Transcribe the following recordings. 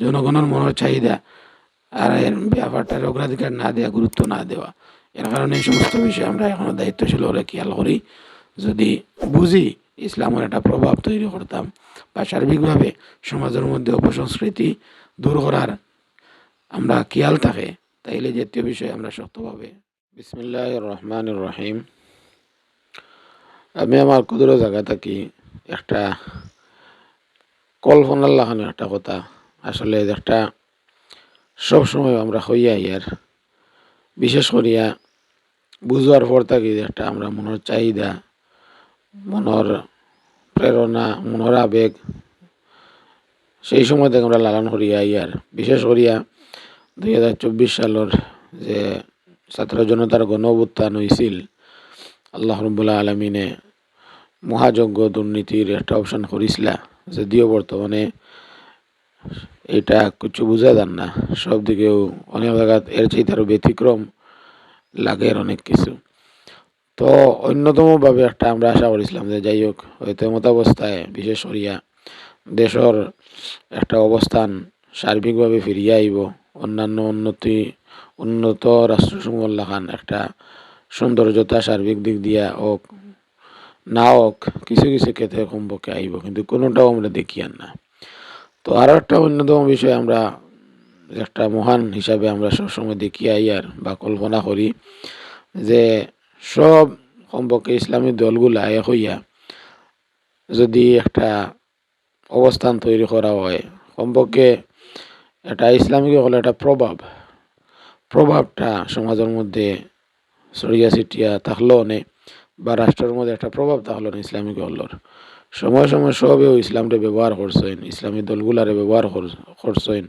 জনগণের মনের চাহিদা আর এর ব্যাপারটার অগ্রাধিকার না দেওয়া গুরুত্ব না দেওয়া। এর কারণে এই সমস্ত বিষয়ে আমরা এখনও দায়িত্বশীল হলে খেয়াল করি। যদি বুঝি ইসলামের একটা প্রভাব তৈরি করতাম বা সার্বিকভাবে সমাজের মধ্যে অপসংস্কৃতি দূর করার আমরা খেয়াল থাকে, তাইলে জাতীয় বিষয়ে আমরা শক্তভাবে বিসমিল্লাহ রহমান রহিম। আমি আমার ক্ষুদ্র জায়গা থাকি একটা কল্পনার লাগানো একটা কথা। আসলে একটা সবসময় আমরা হইয়া ইয়ার বিশেষ করিয়া বুঝবার পর থাকি একটা আমরা মনের চাহিদা, মনের প্রেরণা, মনের আবেগ, সেই সময় থেকে আমরা লালন করিয়া ইয়ার বিশেষ করিয়া দুই হাজার চব্বিশ সালের যে ছাত্র জনতার গণ অভ্যুত্থান হয়েছিল আল্লাহ রব্বুল্লাহ আলমিনে মহাযজ্ঞ দুর্নীতির একটা অপশন করিছিলা, যদিও বর্তমানে এটা কিছু বোঝা যান না। সব দিকেও অনেক জায়গাত এর চাইতে আরও ব্যতিক্রম লাগে অনেক কিছু। তো অন্যতমভাবে একটা আমরা আশা করেছিলাম যে যাই হোক, হয়তো মতাবস্থায় বিশেষ করিয়া দেশের একটা অবস্থান সার্বিকভাবে ফিরিয়ে আইব। অন্যান্য উন্নতি, উন্নত রাষ্ট্রসমূহ লাখান একটা সৌন্দর্যতা সার্বিক দিক দিয়া হোক, না হোক, কিছু কিছু ক্ষেত্রে কমপক্ষে আইব। কিন্তু কোনোটাও আমরা দেখি আর না। তো আরও একটা অন্যতম বিষয় আমরা, একটা মহান হিসাবে আমরা সবসময় দেখি আইয়ার বা কল্পনা করি যে সব সম্পর্কে ইসলামী দলগুলা এক হইয়া যদি একটা অবস্থান তৈরি করা হয় সম্পর্কে এটা ইসলামিক হলে একটা প্রভাব। প্রভাবটা সমাজের মধ্যে ছড়িয়া ছিটিয়া থাকল অনেক বা রাষ্ট্রের মধ্যে একটা প্রভাব থাকল না ইসলামিক হলোর সময় সময় সবেও ইসলামটা ব্যবহার করছেন, ইসলামী দলগুলারে ব্যবহার করছেন,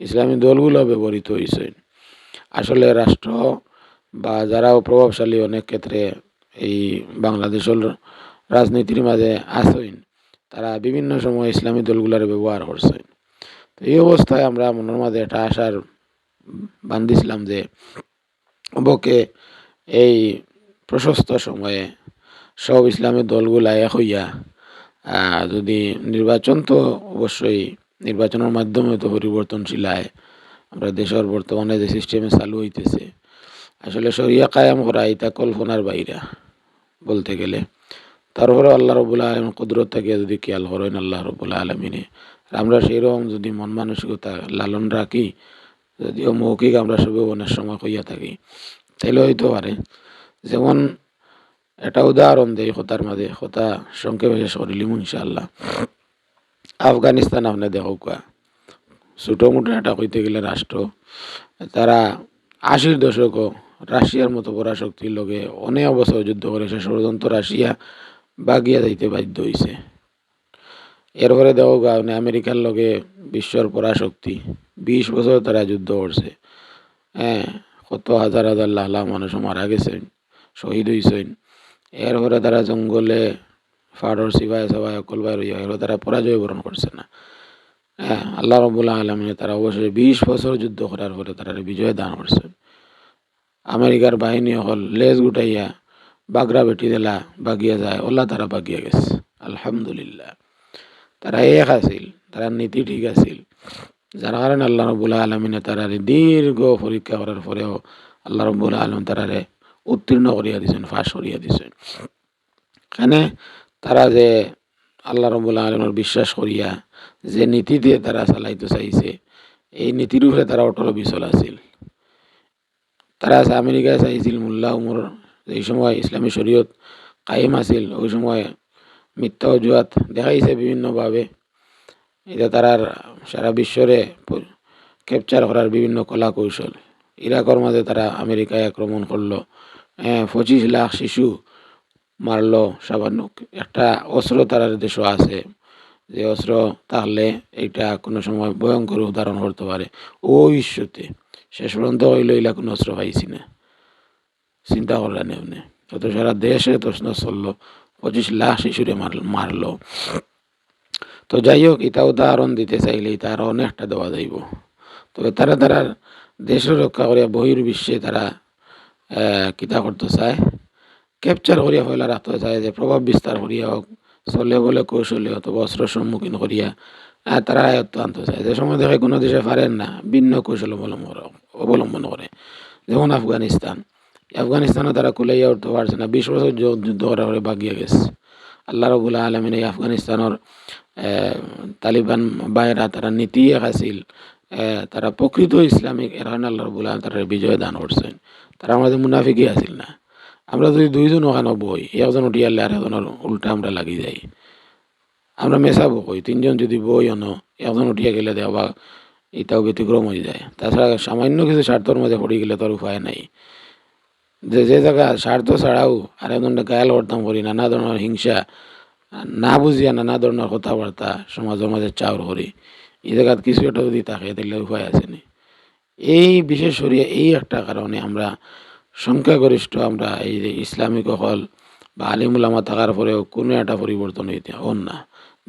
ইসলামী দলগুলো ব্যবহৃত হয়েছেন আসলে রাষ্ট্র বা যারাও প্রভাবশালী অনেক ক্ষেত্রে এই বাংলাদেশের রাজনীতির মাঝে আসেন তারা বিভিন্ন সময় ইসলামী দলগুলার ব্যবহার করছেন। তো এই অবস্থায় আমরা মনের মাঝে একটা আশার বান্ধিছিলাম যে অবকে এই প্রশস্ত সময়ে সব ইসলামী দলগুলা এক হইয়া যদি নির্বাচন তো অবশ্যই নির্বাচনের মাধ্যমে তো পরিবর্তনশীল আয়। আমরা দেশের বর্তমানে যে সিস্টেমে চালু হইতেছে, আসলে সরিয়া কায়াম করা এটা কল্পনার বাইরা বলতে গেলে। তারপরে আল্লাহ রবুল্লা আলম কুদরত থেকে যদি খেয়াল করেন, আল্লাহ রবুল্লা আলমিনে, আমরা সেইরকম যদি মন মানসিকতা লালন রাখি, যদিও মৌখিক আমরা সবে অনেক সময় কইয়া থাকি তাইলে হইতে পারে। যেমন একটা উদাহরণ দেয় কথার মাঝে কথা সংক্ষেপে শেষ করিলিম ইনশাল্লাহ আফগানিস্তান আপনি দেখো কোয়া, ছোটো মোটো এটা কইতে গেলে রাষ্ট্র, তারা আশির দশকও রাশিয়ার মতো পরাশক্তির লগে অনেক অবস্থা যুদ্ধ করেছে ষড়যন্ত্র রাশিয়া বাগিয়া যাইতে বাধ্য হয়েছে এরপরে দেখো মানে আমেরিকার লগে বিশ্বর পরাশক্তি, বিশ বছর তারা যুদ্ধ করছে। হ্যাঁ কত হাজার হাজার লাখ লাখ মানুষ মারা গেছেন, শহীদ হয়েছেন এরপরে তারা জঙ্গলে ফাড়র সিবাই সবাই অকল বাইর হইয়া তারা পরাজয় বরণ করছে না। হ্যাঁ আল্লাহ রবুল্লাহ আলমিনে তারা অবশ্যই বিশ বছর যুদ্ধ করার পরে তারা বিজয় দান করছেন আমেরিকার বাহিনী হল লেজ গুটাইয়া বাগরা বেটি দিলা বাগিয়া যায়, ওল্লা তারা বাগিয়া গেছে। আলহামদুলিল্লাহ। তারা এক আছিল, তারা নীতি ঠিক আছিল। যার কারণে আল্লাহ রবুল্লাহ আলমিনে তারারে দীর্ঘ পরীক্ষা করার পরেও আল্লাহ রবুল্লাহ আলম তারারে উত্তীর্ণ করিয়া দিছেন, ফাঁস করিয়া দিছেন। এখানে তারা যে আল্লাহ রবুল্লাহ আলমের বিশ্বাস করিয়া যে নীতি দিয়ে তারা চালাইতে চাইছে, এই নীতির উপরে তারা অটল বিচল আছিল। তারা আমেরিকায় চাইছিল, মোল্লা উমর এই সময় ইসলামী শরীয়ত কায়েম আছিল, ওই সময় মিথ্যা অজুহাত দেখাইছে বিভিন্নভাবে। এটা তারার সারা বিশ্বরে ক্যাপচার করার বিভিন্ন কলা কৌশল ইরাকর মাঝে তারা আমেরিকায় আক্রমণ করল। হ্যাঁ পঁচিশ লাখ শিশু মারল সামান্য একটা অস্ত্র তারার দেশও আছে। যে অস্ত্র তাহলে এইটা কোনো সময় ভয়ঙ্কর উদাহরণ করতে পারে। ও ইস্যুতে শেষ পর্যন্ত হইল ইলা কোনো অস্ত্র পাইছি না। চিন্তা করলেন এমনি তত সারা দেশে প্রশ্ন চলল, পঁচিশ লাখ শিশুরে মারলো। তো যাই হোক, এটা উদাহরণ দিতে চাইলে এটা আরও অনেকটা দেওয়া যাইব। তবে তারা তারা দেশের রক্ষা করিয়া বহির্বিশ্বে তারা কিতা করতে চায় ক্যাপচার করিয়া ফেলা রাখতে চায় যে প্রভাব বিস্তার করিয়া হোক চলে বলে কৌশলে অথবা অস্ত্র সম্মুখীন করিয়া হ্যাঁ তারা আয়ত্ত আনতে চায় যে সময় দেখে কোনো দেশে পারেন না, ভিন্ন কৌশল অবলম্বন করে যেমন আফগানিস্তান। আফগানিস্তানও তারা কুলাইয়া উঠতে পারছে না বিশ বছর যুদ্ধ করার পরে বাগিয়ে গেছে আল্লাহ রবুল আলমিন এই আফগানিস্তানের তালিবান বাইরা তারা নীতি এক আছিল। তারা প্রকৃত ইসলামিক, এর কারণে আল্লাহ রবুল আলম তারা বিজয় দান করছেন। তারা আমাদের মুনাফিকই আছিল না। আমরা যদি দুইজন ওখানে বই একজন উঠিয়ালে আর একজনের উল্টা আমরা লাগি যাই। আমরা মেশাবো কই, তিনজন যদি বই অন একজন উঠিয়া গেলে দেওয়া এটাও ব্যতিক্রম হয়ে যায়। তাছাড়া সামান্য কিছু স্বার্থর মধ্যে পড়ে গেলে তোর উপায় নাই। যে যে জায়গা স্বার্থ ছাড়াও আর একজনটা গায়াল করতাম করি, নানা ধরনের হিংসা, না বুঝিয়া নানা ধরনের কথাবার্তা সমাজের মাঝে চাউর করি। এই কিছু একটা যদি থাকে তাহলে উপায় আছে নি। এই বিশেষ করে এই একটা কারণে আমরা সংখ্যাগরিষ্ঠ, আমরা এই যে ইসলামিক হল বা আলিমুলামা থাকার পরেও কোনো একটা পরিবর্তন হইতে হন না।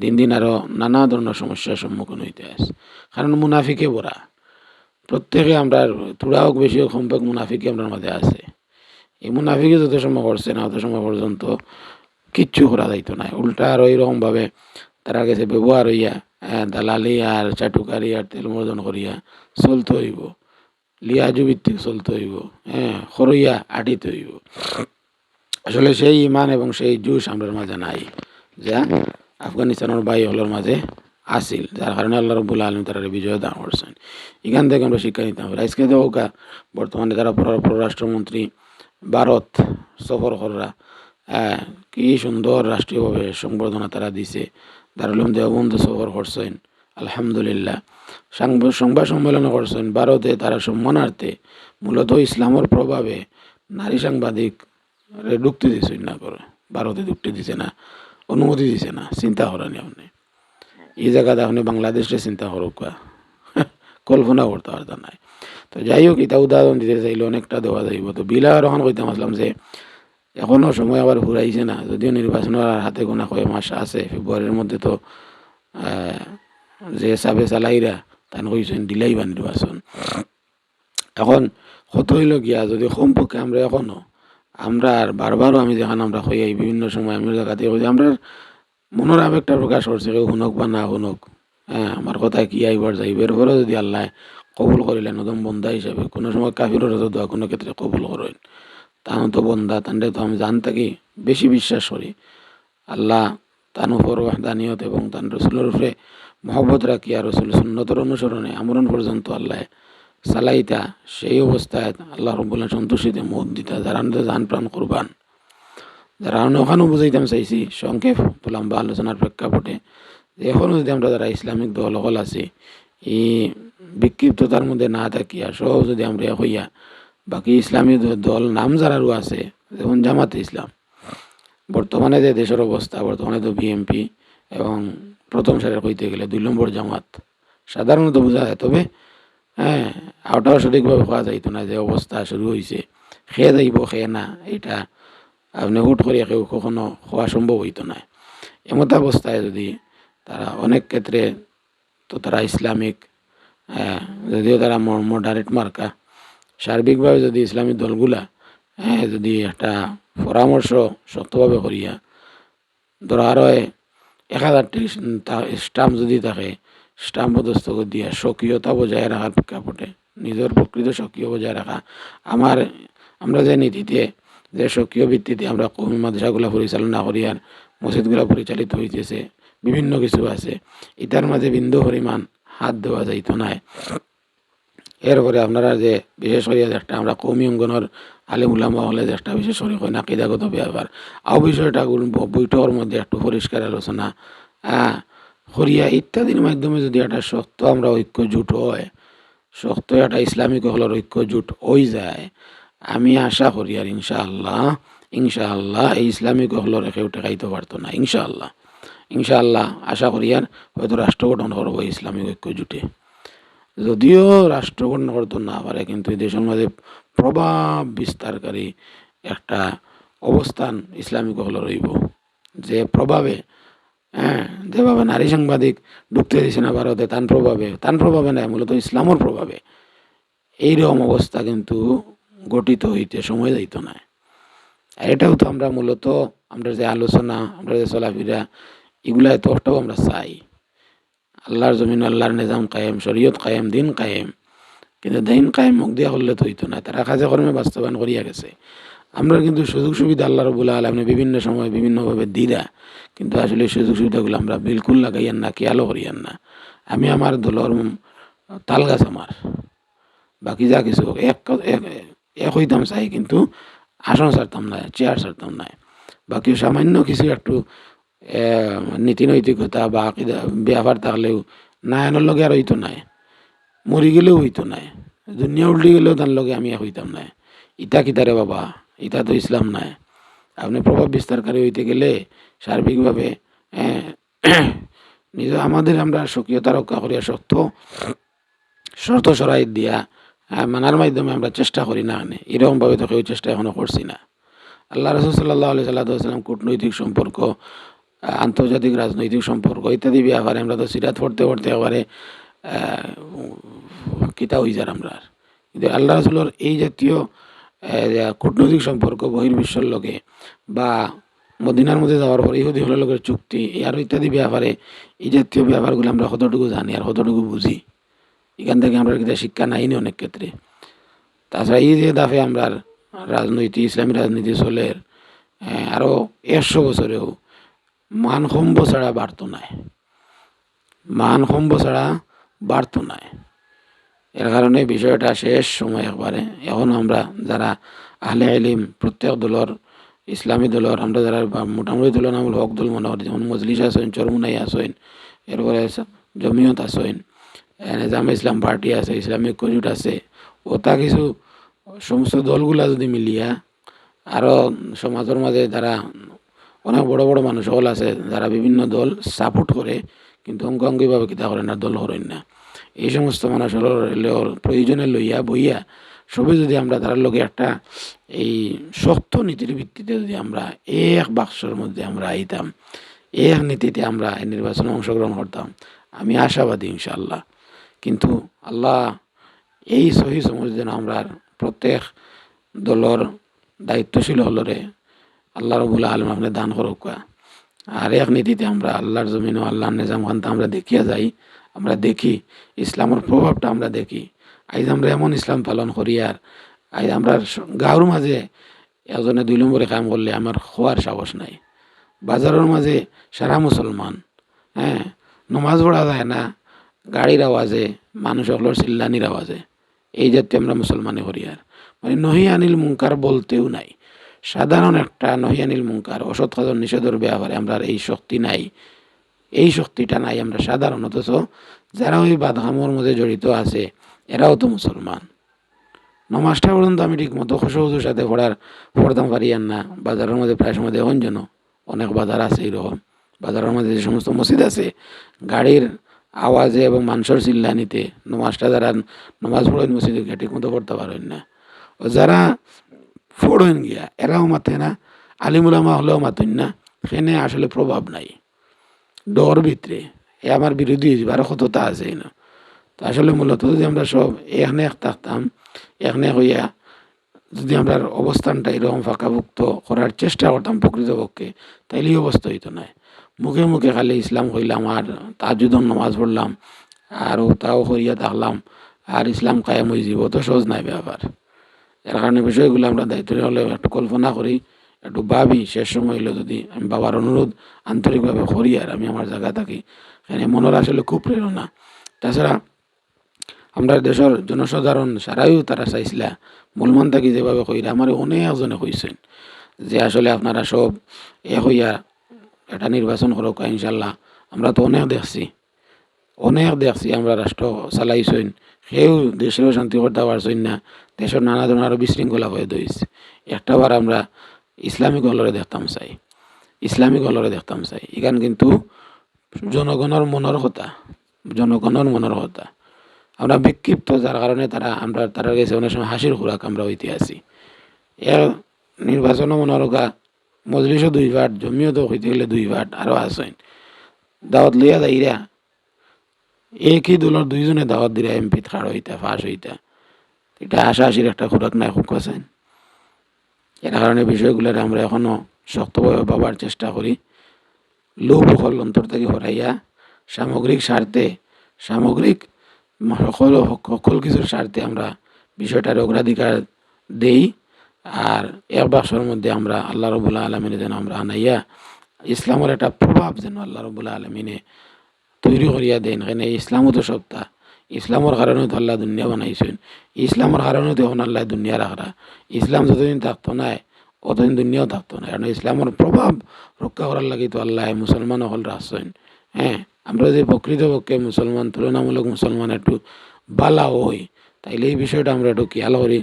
দিন দিন আরও নানা ধরনের সমস্যার সম্মুখীন হইতে আছে কারণ মুনাফিকে ভরা প্রত্যেকে আমরা থোড়া হোক, বেশি হোক, সম্পর্ক মুনাফিকে আমরা মাঝে আছে। এই মুনাফিকে যত সময় করছে না, অত সময় পর্যন্ত কিচ্ছু করা যাইতো না। উল্টা আর ওইরকমভাবে তারা কাছে ব্যবহার হইয়া হ্যাঁ, দালালি আর চাটুকারি আর তেল মর্দন করিয়া চলতে হইব লিয়াজু ভিত্তিক চলতে হইব হ্যাঁ খরইয়া আটিতে হইব। আসলে সেই ইমান এবং সেই জুস আমরা মাঝে নাই যা আফগানিস্তানের বাই হলের মাঝে আসিল যার কারণে আল্লাহ রবুল্লা আলম তারা বিজয় দান করছেন। এখান থেকে আমরা শিক্ষা নিতে হবে। আজকে দেখা বর্তমানে তারা পররাষ্ট্রমন্ত্রী ভারত সফর করা হ্যাঁ কি সুন্দর রাষ্ট্রীয়ভাবে সংবর্ধনা তারা দিছে। দারুলুম দেওবন্ধ সফর করছেন। আলহামদুলিল্লাহ। সাংব- সংবাদ সম্মেলন করছেন। ভারতে তারা সম্মানার্থে মূলত ইসলামের প্রভাবে নারী সাংবাদিক ঢুকতে দিছে না করে। ভারতে ঢুকতে দিছে না। অনুমতি দিছে না। চিন্তা করেনি আপনি। এই জায়গাতে আপনি বাংলাদেশে চিন্তা করুক। কল্পনা করতে পারত নাই। তো যাই হোক এটা উদাহরণ দিতে চাইলে অনেকটা দেওয়া যাইব। তো বিলা রহন কইতাম আসলাম যে এখনও সময় আবার ঘুরাইছে না, যদিও নির্বাচনের আর হাতে গোনা কয় মাস আছে, ফেব্রুয়ারির মধ্যে তো যে হিসাবে চালাইরা তান কইছেন দিলাই বা নির্বাচন। এখন কত হইল গিয়া যদি সম্পর্কে আমরা এখনও, আমরা আর বারবারও আমি যেখানে আমরা হইয়াই বিভিন্ন সময় আমি জায়গাতে কই আমরা মনের আবেগটা প্রকাশ করছে কেউ শুনক বা না শুনক হ্যাঁ আমার কথা কি আইবার যাইবার পরেও যদি আল্লাহ কবুল করিলেন নদম বন্ধা হিসাবে কোনো সময় কাফিরের দোয়া কোনো ক্ষেত্রে কবুল করেন তানো তো বন্ধা তান্ডে তো আমি জান থাকি বেশি বিশ্বাস করি। আল্লাহ তান উপর ওয়াহদানিয়ত এবং তান রসুলের উপরে মহব্বত রাখিয়া রসুল সুন্নতর অনুসরণে আমরণ পর্যন্ত আল্লাহ সালাইতা সেই অবস্থায় আল্লাহ রব্বুল্লাহ সন্তুষ্টিতে মত দিতা, যারা জান প্রাণ করবান। যারা আমি ওখানেও বুঝাইতাম চাইছি, সংক্ষেপ তো লম্বা আলোচনার প্রেক্ষাপটে। যে এখনও যদি আমরা যারা ইসলামিক দল সকল আছে, এই বিক্ষিপ্ততার মধ্যে না থাকিয়া সব যদি আমরা হইয়া বাকি ইসলামী দল নাম যারারও আছে যেমন জামাতে ইসলাম। বর্তমানে যে দেশের অবস্থা বর্তমানে তো বিএমপি এবং প্রথম সারের কইতে গেলে দুই নম্বর জামাত। সাধারণত বোঝা যায় তবে হ্যাঁ ওটাও সঠিকভাবে খাওয়া যাইতো না যে অবস্থা শুরু হয়েছে খেয়ে যাইব খেয়ে না এটা আপনি হুট করে কেউ কখনো খাওয়া সম্ভব হইতো না। এমত অবস্থায় যদি তারা অনেক ক্ষেত্রে তো তারা ইসলামিক হ্যাঁ, যদিও তারা মডারেট মার্কা সার্বিকভাবে যদি ইসলামী দলগুলা হ্যাঁ, যদি একটা পরামর্শ শক্তভাবে করিয়া ধরা হয় এক হাজারটি স্টাম্প যদি থাকে স্টাম্প করে দিয়া স্বকীয়তা বজায় রাখার প্রেক্ষাপটে নিজের প্রকৃত স্বকীয় বজায় রাখা। আমার আমরা যে নীতিতে যে স্বকীয় ভিত্তিতে আমরা কমি মাদ্রাসাগুলা পরিচালনা করি আর মসজিদগুলা পরিচালিত হইতেছে বিভিন্ন কিছু আছে এটার মাঝে বিন্দু পরিমাণ হাত দেওয়া যাইতো না এরপরে আপনারা যে বিশেষ করে একটা আমরা কৌমি অঙ্গনের আলিম উলামা হলে একটা বিশেষ করে হয় নাকিদাগত ব্যাপার আও বিষয়টা বৈঠকের মধ্যে একটু পরিষ্কার আলোচনা হ্যাঁ হরিয়া ইত্যাদির মাধ্যমে যদি একটা শক্ত আমরা ঐক্য জুট হয় শক্ত একটা ইসলামিক হলের ঐক্য জুট হয়ে যায়, আমি আশা করি আর ইনশাআল্লাহ ইনশাআল্লাহ এই ইসলামিক হলের কেউ টেকাইতে পারতো না, ইনশাআল্লাহ। ইনশাআল্লাহ আশা করি আর হয়তো রাষ্ট্র গঠন করব ইসলামিক ঐক্য জুটে যদিও রাষ্ট্র গঠন করতে না পারে, কিন্তু এই দেশের মধ্যে প্রভাব বিস্তারকারী একটা অবস্থান ইসলামিক হলে রইব। যে প্রভাবে হ্যাঁ যেভাবে নারী সাংবাদিক ঢুকতে দিছে না ভারতে তান প্রভাবে তান প্রভাবে নয় মূলত ইসলামের প্রভাবে। এইরকম অবস্থা কিন্তু গঠিত হইতে সময় যাইত না। এটাও তো আমরা মূলত, আমরা যে আলোচনা, আমরা যে চলাফেরা এগুলা তো ওটাও আমরা চাই। আল্লাহর জমিন আল্লাহর নিজাম কায়েম শরীয়ত কায়েম দিন কায়েম। কিন্তু দিন কায়েম মুখ দিয়া করলে তো হইতো না। তারা কাজে কর্মে বাস্তবায়ন করিয়া গেছে। আমরা কিন্তু সুযোগ সুবিধা আল্লাহ রবুল্লা আলমনে বিভিন্ন সময় বিভিন্নভাবে দিরা কিন্তু আসলে সুযোগ সুবিধাগুলো আমরা বিলকুল লাগাইয়ান না খেয়ালও করিয়ান না। আমি আমার দলর তাল গাছ আমার। বাকি যা কিছু হোক, এক এক হইতাম চাই কিন্তু আসন ছাড়তাম না চেয়ার ছাড়তাম না। বাকি সামান্য কিছু একটু নীতি নৈতিকতা বা আকিদা ব্যাপার থাকলেও না এনার লগে আর হইতো নাই। মরি গেলেও হইতো নাই। দুনিয়া উল্টি গেলেও তার লগে আমি হইতাম নাই। ইটা কিতারে বাবা ইটা তো ইসলাম নাই। আপনি প্রভাব বিস্তারকারী হইতে গেলে সার্বিকভাবে নিজ আমাদের আমরা স্বকীয়তা রক্ষা করিয়া সত্য শর্ত সরাই দিয়া মানার মাধ্যমে আমরা চেষ্টা করি না আনে। এরকমভাবে তো কেউ চেষ্টা এখনও করছি না। আল্লাহ রসুল সাল্লাহ আলি সাল্লাম কূটনৈতিক সম্পর্ক আন্তর্জাতিক রাজনৈতিক সম্পর্ক ইত্যাদি ব্যাপারে আমরা তো সিরাত পড়তে পড়তে একবারে আহ, কিতা হয়ে যার আমরা কিন্তু আল্লাহ রসুলের এই জাতীয় কূটনৈতিক সম্পর্ক বহির্বিশ্বের লোকে বা মদিনার মধ্যে যাওয়ার পর ইহুদি হলের লগের চুক্তি আর ইত্যাদি ব্যাপারে এই জাতীয় ব্যাপারগুলো আমরা কতটুকু জানি আর কতটুকু বুঝি? এখান থেকে আমরা কিন্তু শিক্ষা নাইনি অনেক ক্ষেত্রে। তাছাড়া এই যে দাফে আমরা রাজনৈতিক ইসলামী রাজনীতি চলের আহ, আরও একশো বছরেও মান সম্ভ ছাড়া বাড়তো নাই। মান সম্ভ ছাড়া বাড়তো নাই। এর কারণে বিষয়টা শেষ সময় একবারে। এখন আমরা যারা আহলে আলিম প্রত্যেক দলের ইসলামী দলের আমরা যারা মোটামুটি তুলনামূলক হক দল মনে করি, যেমন মজলিস আসেন চরমুনাই আসেন এরপরে জমিয়ত আসেন জামা ইসলাম পার্টি আছে, ইসলামিক কজুট আছে ও তা কিছু সমস্ত দলগুলা যদি মিলিয়া আরও সমাজের মাঝে তারা অনেক বড় বড় মানুষ হল আছে, যারা বিভিন্ন দল সাপোর্ট করে, কিন্তু অঙ্গাঙ্গিভাবে কিতা করেন না দল করেন না। এই সমস্ত মানুষ হল প্রয়োজনে লইয়া বইয়া সবে যদি আমরা তার লগে একটা এই শক্ত নীতির ভিত্তিতে যদি আমরা এক বাক্সর মধ্যে আমরা আইতাম, এক নীতিতে আমরা এই নির্বাচনে অংশগ্রহণ করতাম, আমি আশাবাদী ইনশাআল্লাহ। কিন্তু আল্লাহ এই সহি সমাজ যেন আমরা প্রত্যেক দলর দায়িত্বশীল হলরে আল্লাহ রবুল আলম আপনি দান করুক আর এক নীতিতে আমরা আল্লাহর জমিন ও আল্লাহর নিজাম খানটা আমরা দেখিয়া যাই, আমরা দেখি, ইসলামের প্রভাবটা আমরা দেখি। আজ আমরা এমন ইসলাম পালন করি আর আজ আমরা গাঁৱৰ মাঝে এজনে দুই নম্বরে কাম করলে আমার খোয়ার সাহস নাই। বাজারের মাঝে সারা মুসলমান হ্যাঁ নমাজ পড়া যায় না, গাড়ির আওয়াজে মানুষ সকলের চিল্লানির আওয়াজে। এই জাতীয় আমরা মুসলমানে করি আর। মানে নহি আনিল মুঙ্কার বলতেও নাই। সাধারণ একটা নহি আনিল মুঙ্কার অসৎ কাজর নিষেধের ব্যাপারে আমরা এই শক্তি নাই। এই শক্তিটা নাই আমরা সাধারণ, অথচ যারা ওই বাদহামর মধ্যে জড়িত আছে, এরাও তো মুসলমান। নমাজটা পর্যন্ত আমি ঠিক মতো খুশুর সাথে পড়ার পড়তাম পারি আর না। বাজারের মধ্যে প্রায় সময় দেখুন যেন অনেক বাজার আছে এইরকম বাজারের মধ্যে যে সমস্ত মসজিদ আছে, গাড়ির আওয়াজে এবং মানুষের চিল্লানিতে নমাজটা যারা নমাজ পড়েন মসজিদে গিয়ে ঠিক মতো পড়তে পারেন না। ও যারা পড়েন গিয়া, এরাও মাথে না, আলিমুলামা হলেও মাতেন না, সেনে আসলে প্রভাব নাই। ডর ভিতরে, এ আমার বিরোধী আরও কতটা আছে না। তো আসলে মূলত যদি আমরা সব এখানে থাকতাম, এখানে হইয়া যদি আমরা অবস্থানটা এরকম ফাঁকাভুক্ত করার চেষ্টা করতাম প্রকৃতপক্ষে তাইলে এই অবস্থা হইতো না। মুখে মুখে খালি ইসলাম হইলাম, আর তাজুদন নমাজ পড়লাম আর তাও করিয়া থাকলাম, আর ইসলাম কায়েম হয়ে যাব তো সহজ নাই ব্যাপার। এর কারণে বিষয়গুলো আমরা দায়িত্ব হলে একটু কল্পনা করি, একটু ভাবি, শেষ সময় হইলে যদি আমি বাবার অনুরোধ আন্তরিকভাবে করি আর আমি আমার জায়গা থাকি। এখানে মনের আসলে খুব প্রেরণা। তাছাড়া আমরা দেশের জনসাধারণ সারাইও তারা চাইছিলা, মূলমান থাকি যেভাবে কইরা আমার অনেকজনে কইছেন যে আসলে আপনারা সব এক হইয়া এটা নির্বাচন করুক, ইনশাল্লাহ। আমরা তো অনেক দেখছি। অনেক দেখছি আমরা রাষ্ট্র চালাইছেন, সেও দেশেরও শান্তি করতে পারছেন না, দেশের নানা ধরনের আরও বিশৃঙ্খলা হয়ে দইছে একটাবার আমরা ইসলামিক হলরে দেখতাম চাই ইসলামিক হলরে দেখতাম চাই। এখান কিন্তু জনগণের মনের কথা, জনগণের মনের কথা। আমরা বিক্ষিপ্ত যার কারণে তারা, আমরা তারা গেছে অনেক সময় হাসির খোরাক আমরা হইতে আছি এর নির্বাচনও মনে রোগা মজলিসও দুই ভাট জমিও তো হইতে গেলে দুই ভাট আরও আসেন দাওয়াত লইয়া যাইরা একই দলের দুইজনে দাওয়াত দিলে এমপি খাড় হইতা ফাঁস হইতা। এটা আশা আশির একটা খোরাক নাই, খুব কাছেন এর কারণে বিষয়গুলোর আমরা এখনও শক্তভাবে পাবার চেষ্টা করি। লোভ হল অন্তর থেকে হরাইয়া সামগ্রিক স্বার্থে, সামগ্রিক সকল সকল কিছুর স্বার্থে আমরা বিষয়টার অগ্রাধিকার দেই। আর এক বাক্সর মধ্যে আমরা আল্লাহ রবুল্লা আলমিনে যেন আমরা আনাইয়া, ইসলামের একটা প্রভাব যেন আল্লাহ রবুল্লা আলমিনে তৈরি করিয়া দেন। এখানে ইসলামও তো সত্তা। ইসলামের কারণে তো আল্লাহ দুনিয়া বানাইছেন। ইসলামের কারণে তো এখন আল্লাহ দুনিয়া রাখরা ইসলাম যতদিন থাকতো না অতদিন দুনিয়াও থাকতো না কারণ ইসলামের প্রভাব রক্ষা করার লাগি তো আল্লাহ মুসলমান হল রাখছেন হ্যাঁ আমরা যদি প্রকৃতপক্ষে মুসলমান তুলনামূলক মুসলমান একটু বালা হই তাইলে এই বিষয়টা আমরা একটু খেয়াল করি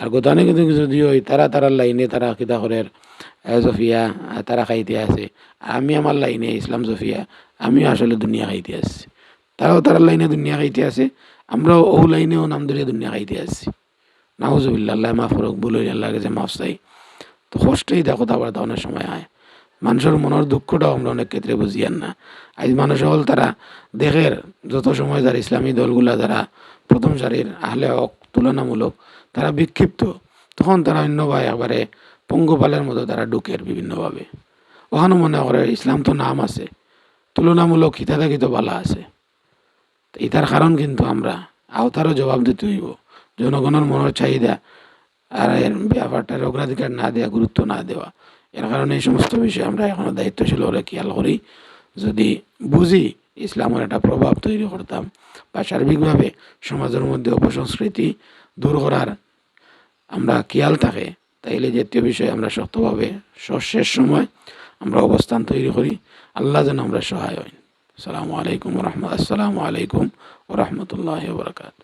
আর গোদানে কিন্তু যদি ওই তারা তারার লাইনে তারা কিতা করে জফিয়া তারা খাইতে আছে আমি আমার লাইনে ইসলাম জফিয়া আমিও আসলে দুনিয়া খাইতে আসছি। তারাও তারার লাইনে দুনিয়া খাইতে আছে আমরাও ও লাইনেও নাম ধরিয়া দুনিয়া খাইতে আসছি। নাউজুবিল্লা আল্লাহ মাফ রক বলে আল্লাহ কাছে মাফ চাই। তো কষ্টই দেখো কথাবার্তা অনেক সময় হয়। মানুষের মনের দুঃখটাও আমরা অনেক ক্ষেত্রে বুঝিয়ান না। আজ মানুষ হল তারা দেখের যত সময় যারা ইসলামী দলগুলা যারা প্রথম সারির আহলে হক তুলনামূলক তারা বিক্ষিপ্ত। তখন তারা অন্য বা একবারে পঙ্গপালের মতো তারা ঢুকের বিভিন্নভাবে। ওখানে মনে করে ইসলাম তো নাম আছে। তুলনামূলক হিতাধাকিত বালা আছে। এটার কারণ কিন্তু আমরা আওতারও জবাব দিতে হইব। জনগণের মনের চাহিদা আর এর ব্যাপারটার অগ্রাধিকার না দেওয়া গুরুত্ব না দেওয়া, এর কারণে এই সমস্ত বিষয়ে আমরা এখনও দায়িত্বশীল হলে খেয়াল করি। যদি বুঝি ইসলামের একটা প্রভাব তৈরি করতাম বা সার্বিকভাবে সমাজের মধ্যে অপসংস্কৃতি দূর করার আমরা খেয়াল থাকে, তাইলে জাতীয় বিষয়ে আমরা শক্তভাবে শস্যের সময় আমরা অবস্থান তৈরি করি। আল্লাহ যেন আমরা সহায় হই। আসসালামু আলাইকুম রহমত, আসসালামু আলাইকুম ওরহমতুল্লাহ বরকাত